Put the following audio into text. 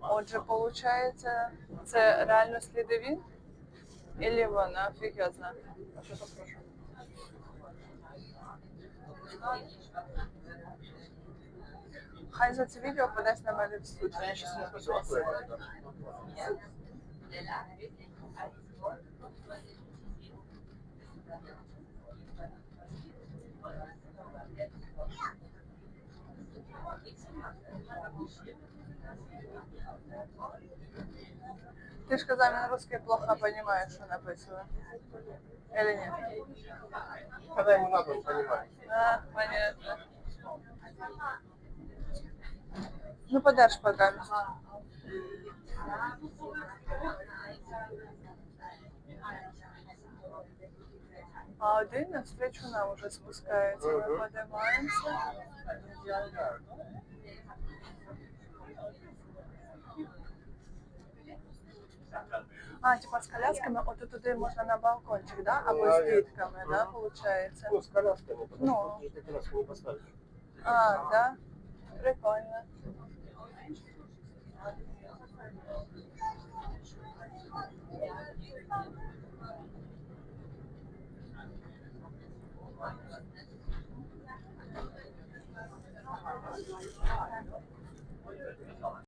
Отже, виходить, це реально слідові? Ілі вона фіг я знаю. А сейчас спрошу. Хай за це відео подасть на мене в суд. Я сейчас не спросил, а кто это? Ти ж казав, він русский плохо розуміє, що написано. Или ні? Когда ему надо, он понимает. А, понятно. Ну, подальше пока. А один навстречу нам уже спускается. Мы Мгм. поднимаемся. А, типа з колясками, от туди можна на балкончик, да? Або з дітками, да, получается? Ну, с колясками, Ну. раз не поставишь. А, да? Прикольно.